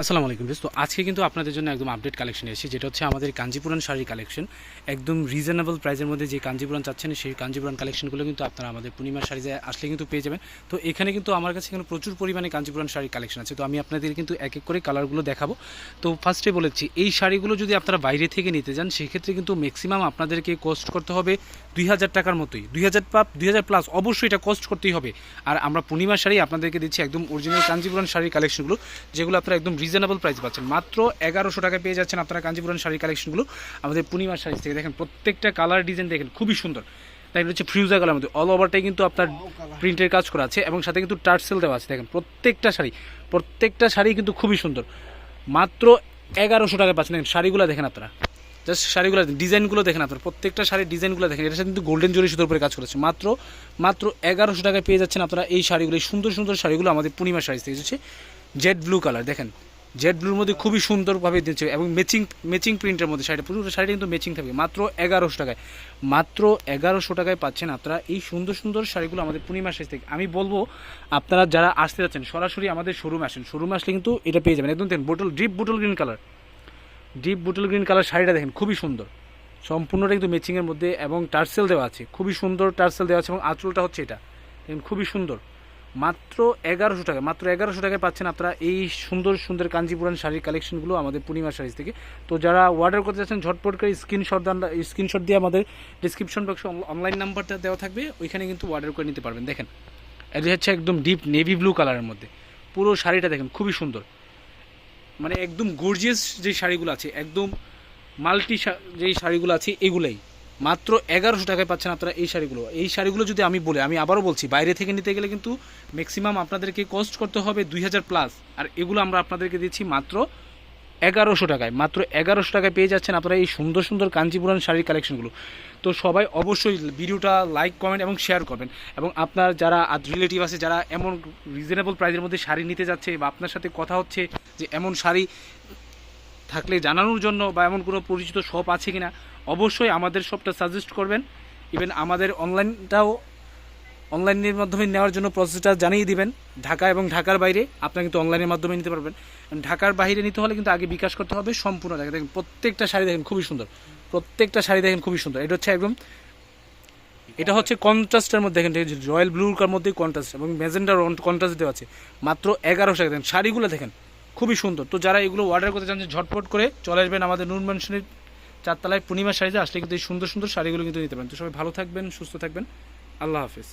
আসসালামু আলাইকুম তো আজকে কিন্তু আপনাদের জন্য একদম আপডেট কালেকশন এসেছি। যেটা হচ্ছে আমাদের কাঞ্জিপুরান শাড়ির কালেকশন একদম রিজনেবল প্রাইসের মধ্যে যে কাঞ্জিপুরান চাচ্ছেন, সেই কাঞ্জিপুরান কালেকশনগুলো কিন্তু আপনারা আমাদের পূর্ণিমার শাড়িতে আসলে কিন্তু পেয়ে যাবেন। তো এখানে কিন্তু আমার কাছে এখানে প্রচুর পরিমাণে কাঞ্জিপুরান শাড়ির কালেকশন আছে। তো আমি আপনাদের কিন্তু এক এক করে কালারগুলো দেখাবো। তো ফার্স্টে বলেছি এই শাড়িগুলো যদি আপনারা বাইরে থেকে নিতে যান, সেক্ষেত্রে কিন্তু ম্যাক্সিমাম আপনাদেরকে কস্ট করতে হবে দুই হাজার টাকার মতোই। দুই হাজার দুই হাজার প্লাস অবশ্যই এটা কস্ট করতেই হবে। আর আমরা পূর্ণিমার শাড়ি আপনাদেরকে দিচ্ছি একদম অরিজিনাল কাঞ্জিপুরান শাড়ির কালেকশনগুলো যেগুলো আপনারা একদম রিজনেবল প্রাইস পাচ্ছেন। মাত্র এগারোশো টাকায় পেয়ে যাচ্ছেন আপনারা কাঞ্জিপুরান শাড়ির কালেকশনগুলো আমাদের পূর্ণিমার শাড়ি থেকে দেখেন, প্রত্যেকটা কালার ডিজাইন দেখেন, খুবই সুন্দর। তাই হচ্ছে ফ্রিউজা কালার মধ্যে। অল ওভারটাই কিন্তু আপনার প্রিন্টের কাজ করা আছে এবং সাথে কিন্তু টার্সেল দেওয়া আছে। দেখেন, প্রত্যেকটা শাড়ি প্রত্যেকটা শাড়ি কিন্তু খুবই সুন্দর। মাত্র এগারোশো টাকায় পাচ্ছেন। দেখেন, শাড়িগুলো দেখেন আপনারা। জাস্ট শাড়িগুলো ডিজাইনগুলো দেখেন আপনার। প্রত্যেকটা শাড়ির ডিজাইনগুলো দেখেন। সাথে কিন্তু গোল্ডেন জরি সুতোর উপরে কাজ করেছে। মাত্র মাত্র এগারোশো টাকায় পেয়ে যাচ্ছেন আপনারা এই শাড়িগুলো সুন্দর সুন্দর শাড়িগুলো আমাদের পূর্ণিমা শাড়ি থেকে হচ্ছে জেড ব্লু কালার দেখেন। জেড ব্লুর মধ্যে খুবই সুন্দরভাবে দিচ্ছে এবং ম্যাচিং ম্যাচিং প্রিন্টের মধ্যে শাড়িটা পুরো শাড়িটা কিন্তু ম্যাচিং থাকবে, মাত্র এগারোশো টাকায়। মাত্র এগারোশো টাকায় পাচ্ছেন আপনারা এই সুন্দর সুন্দর শাড়িগুলো আমাদের পূর্ণিমা শাড়ি থেকে। আমি বলব, আপনারা যারা আসতে যাচ্ছেন, সরাসরি আমাদের শোরুমে আসেন। শোরুমে আসলে কিন্তু এটা পেয়ে যাবেন। একদম দেখেন bottle deep bottle green colour deep bottle green colour শাড়িটা দেখেন, খুবই সুন্দর। সম্পূর্ণটা কিন্তু ম্যাচিংয়ের মধ্যে এবং টার্সেল দেওয়া আছে। খুবই সুন্দর টার্সেল দেওয়া আছে এবং আঁচলটা হচ্ছে এটা। দেখেন, খুবই সুন্দর। মাত্র এগারোশো টাকা, মাত্র এগারোশো টাকায় পাচ্ছেন আপনারা এই সুন্দর সুন্দর কাঞ্জিপুরান শাড়ির কালেকশনগুলো আমাদের পূর্ণিমা শাড়ি থেকে। তো যারা অর্ডার করতে চাচ্ছেন, ঝটপট করে স্ক্রিনশট স্ক্রিনশট দিয়ে আমাদের ডিসক্রিপশন বক্সে অনলাইন নাম্বারটা দেওয়া থাকবে, ওইখানে কিন্তু অর্ডার করে নিতে পারবেন। দেখেন, এটা হচ্ছে একদম ডিপ নেভি ব্লু কালারের মধ্যে। পুরো শাড়িটা দেখেন, খুবই সুন্দর। মানে একদম গর্জিয়াস যে শাড়িগুলো আছে, একদম মাল্টি যেই শাড়িগুলো আছে, এগুলাই। মাত্র এগারোশো টাকায় পাচ্ছেন আপনারা এই শাড়িগুলো। এই শাড়িগুলো যদি আমি বলি, আমি আবারও বলছি, বাইরে থেকে নিতে গেলে কিন্তু ম্যাক্সিমাম আপনাদেরকে কস্ট করতে হবে দুই হাজার প্লাস আর এগুলো আমরা আপনাদেরকে দিচ্ছি মাত্র এগারোশো টাকায়। মাত্র এগারোশো টাকায় পেয়ে যাচ্ছেন আপনারা এই সুন্দর সুন্দর কাঞ্জিপুরান শাড়ির কালেকশনগুলো তো সবাই অবশ্যই ভিডিওটা লাইক কমেন্ট এবং শেয়ার করবেন। এবং আপনার যারা রিলেটিভ আছে, যারা এমন রিজনেবল প্রাইসের মধ্যে শাড়ি নিতে যাচ্ছে বা আপনার সাথে কথা হচ্ছে যে এমন শাড়ি থাকলে জানানোর জন্য বা এমন কোনো পরিচিত শপ আছে কিনা অবশ্যই আমাদের শপটা সাজেস্ট করবেন। ইভেন আমাদের অনলাইনটাও অনলাইনের মাধ্যমে নেওয়ার জন্য প্রসেসটা জানিয়ে দিবেন। ঢাকা এবং ঢাকার বাইরে আপনারা কিন্তু অনলাইনের মাধ্যমে নিতে পারবেন। ঢাকার বাইরে নিতে হলে কিন্তু আগে বিকাশ করতে হবে সম্পূর্ণ। টাকা দেখেন, প্রত্যেকটা শাড়ি দেখেন খুবই সুন্দর। প্রত্যেকটা শাড়ি দেখেন খুবই সুন্দর। এটা হচ্ছে একদম এটা হচ্ছে কন্ট্রাস্টের মধ্যে দেখেন রয়্যাল ব্লুর মধ্যে কন্ট্রাস্ট এবং ম্যাজেন্ডার কন্ট্রাস্ট দেওয়া আছে। মাত্র এগারোশো দেখেন, শাড়িগুলো দেখেন, খুবই সুন্দর। তো যারা এগুলো অর্ডার করতে চান ঝটপট করে চলে আসবেন আমাদের নুন মেনশনের চারতলায় পূর্ণিমা শাড়িতে আসলে কিন্তু এই সুন্দর সুন্দর শাড়িগুলো কিন্তু নিতে পারেন। তো সবাই ভালো থাকবেন, সুস্থ থাকবেন। আল্লাহ হাফিজ।